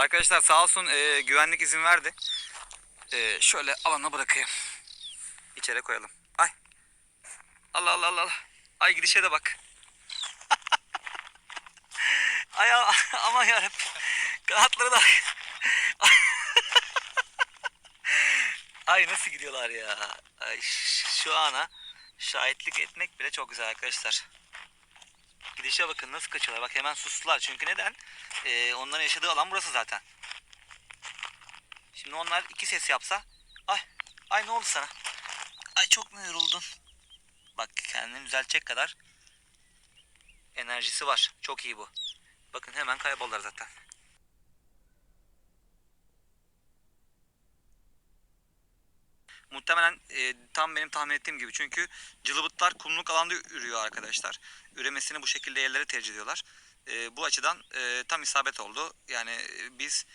Arkadaşlar sağ olsun e, güvenlik izin verdi. E, şöyle alana bırakayım. İçeri koyalım. Ay. Allah Allah Allah. Allah. Ay gidişe de bak. Ay aman yarabbim. Kanatları da. Ay nasıl gidiyorlar ya. Ay, şu ana şahitlik etmek bile çok güzel arkadaşlar. Gidişe bakın nasıl kaçıyorlar. Bak hemen sustular. Çünkü neden? Ee, onların yaşadığı alan burası zaten. Şimdi onlar iki ses yapsa. Ay, ay ne oldu sana? Ay çok mu yoruldun? Bak kendini düzeltecek kadar enerjisi var. Çok iyi bu. Bakın hemen kayboldular zaten. Muhtemelen e, tam benim tahmin ettiğim gibi. Çünkü cılıbıtlar kumluk alanda ürüyor arkadaşlar. Üremesini bu şekilde yerlere tercih ediyorlar. E, bu açıdan e, tam isabet oldu. Yani e, biz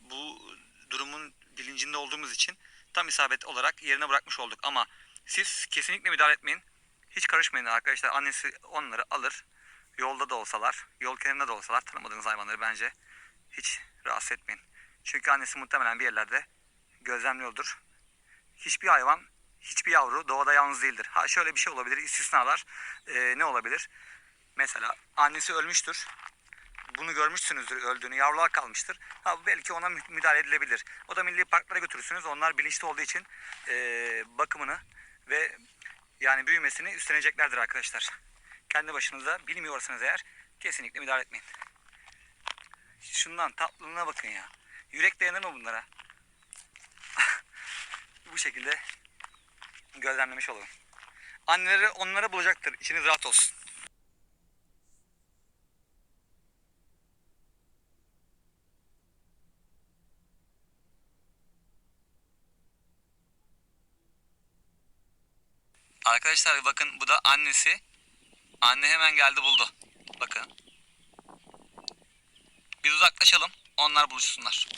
bu durumun bilincinde olduğumuz için tam isabet olarak yerine bırakmış olduk. Ama siz kesinlikle müdahale etmeyin. Hiç karışmayın arkadaşlar. Annesi onları alır. Yolda da olsalar, yol kenarında da olsalar tanımadığınız hayvanları bence hiç rahatsız etmeyin. Çünkü annesi muhtemelen bir yerlerde gözlemliyordur hiçbir hayvan, hiçbir yavru doğada yalnız değildir. Ha şöyle bir şey olabilir, istisnalar Ee, ne olabilir? Mesela annesi ölmüştür. Bunu görmüşsünüzdür öldüğünü, yavrular kalmıştır. Ha belki ona mü- müdahale edilebilir. O da milli parklara götürürsünüz. Onlar bilinçli olduğu için ee, bakımını ve yani büyümesini üstleneceklerdir arkadaşlar. Kendi başınıza bilmiyorsanız eğer kesinlikle müdahale etmeyin. Şundan tatlılığına bakın ya. Yürek dayanır mı bunlara? Bu şekilde gözlemlemiş olalım. Anneleri onlara bulacaktır. İçiniz rahat olsun. Arkadaşlar bakın bu da annesi. Anne hemen geldi buldu. Bakın. Biz uzaklaşalım. Onlar buluşsunlar.